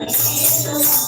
Yes.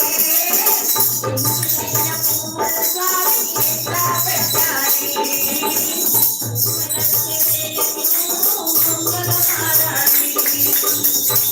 Thank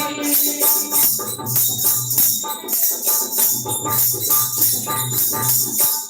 Thank you.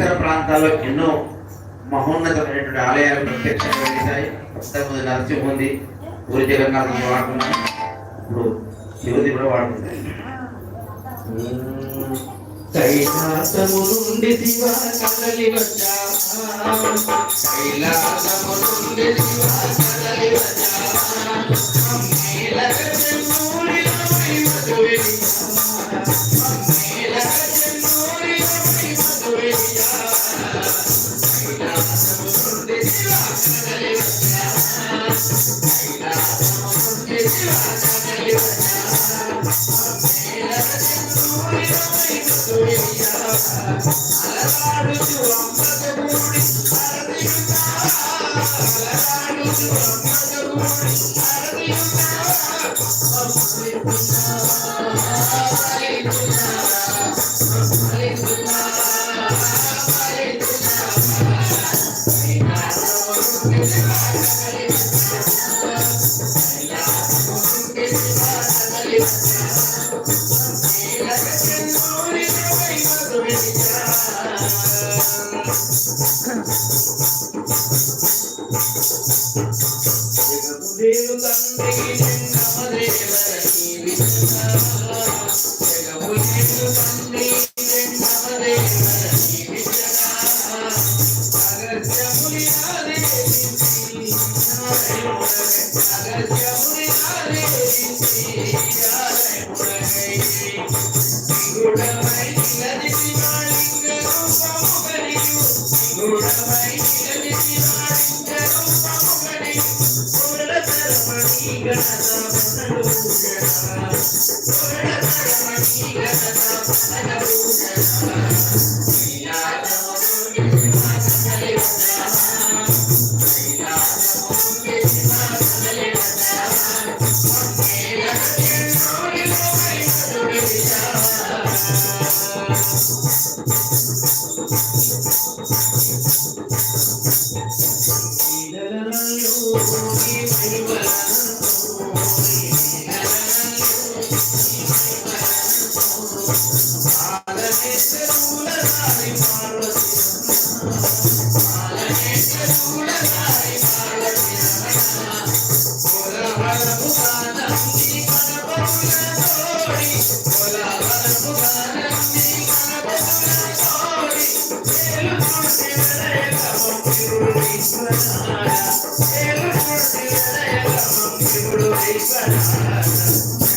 పరిసర ప్రాంతాల్లో ఎన్నో మహోన్నతమైనటువంటి ఆలయాలు ప్రత్యక్షంగా వెలిశాయి ఇంతకుముందు నరసింహ ఉంది ఊరి జగన్నాథ్ వాడుకున్నాం ఇప్పుడు శివుది కూడా వాడుకుంటాం కైలాసము నుండి శివ కదలి వచ్చా. కైలాసము నుండి శివ కదలి వచ్చా Gracias. Thank you.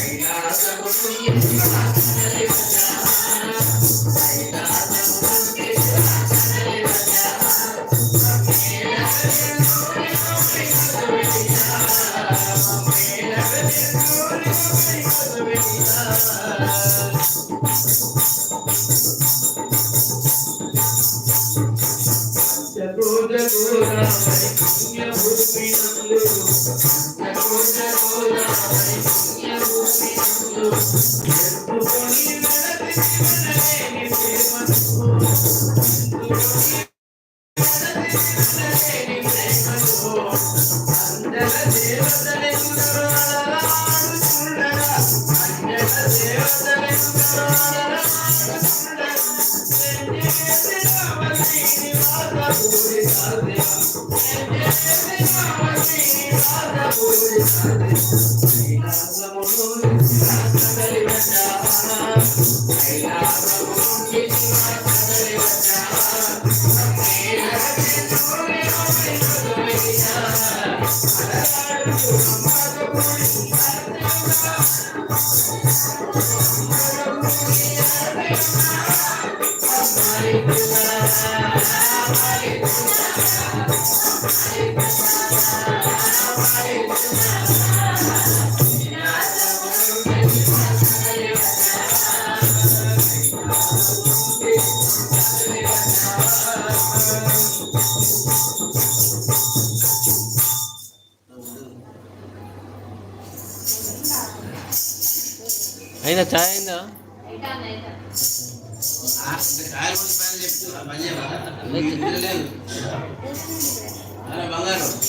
దేవతలే Ayun na tayo.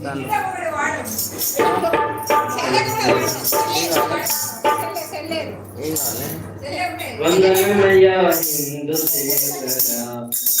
చూస్తాను వందనమయ్యా హిందు వందనమయ్యా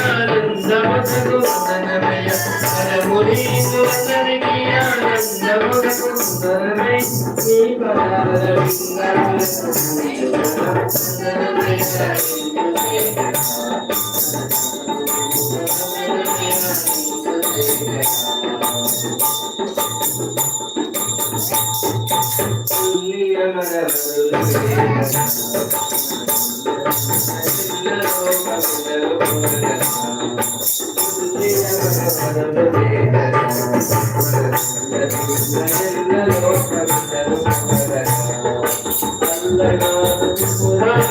ఆనందముకు ధనమయ ధనముని అందరికీ ఆనందముకు ధనమయ నీ పదాల Thank you. ఇంతమంది తీస్తాను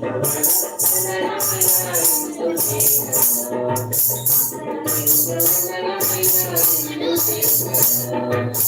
వందనమయ్యా హిందూ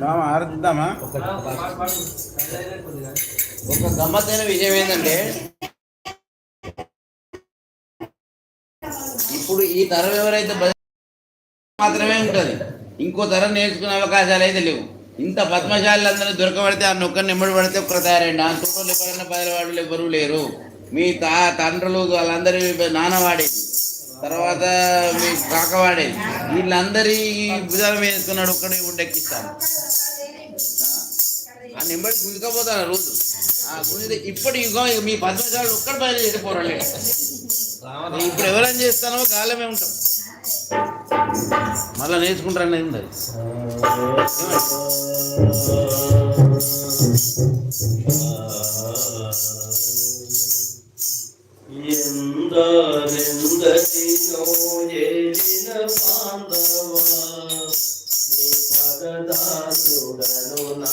మామ ఒక గమ్మత్తైన విషయం ఏంటంటే ఇప్పుడు ఈ తరం ఎవరైతే మాత్రమే ఉంటుంది. ఇంకో తరం నేర్చుకునే అవకాశాలు అయితే లేవు. ఇంత పద్మశాలి అందరూ దొరకబడితే ఆ నొక్కరిని నిమ్మడి పడితే ఒక్కరు తయారండి. ఆ తోటలు ఎవరైనా పదివాళ్ళు ఎవరు లేరు. మీ తా తండ్రులు వాళ్ళందరి నాన్న వాడేది తర్వాత మీ కాక వాడేది వీళ్ళందరి భుజాల మీద వేసుకున్నాడు ఒక్కడే ఉండెక్కిస్తాను ఆ నెంబర్ గుంజుకపోతాను రోజు. ఆ గుంజితే ఇప్పటి యుగం మీ పద్మశాలు ఒక్కడి పోరాలి ఇప్పుడు ఎవరైనా చేస్తానో కాలమే ఉంటాం. మళ్ళీ నేర్చుకుంటారని ఉంది అది. ఎందరెందరినో ఏలిన పాండవ నీ పదదాసుడను నా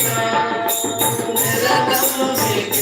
ఎందరెందరినో ఏలిన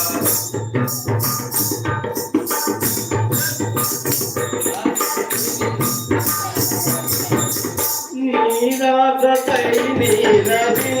పాపవా నీరాకై నీరవించాలురా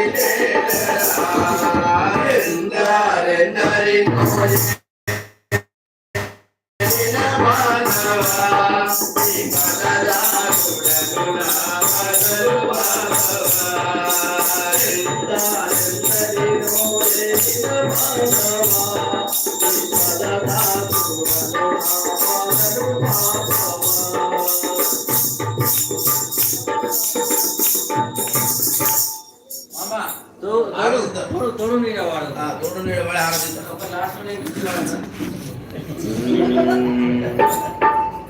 తోడు తోడు నీడ వాడు ఆ, తోడు నీడ పడి ఆరాధిద్దాం. ఒక లాస్ట్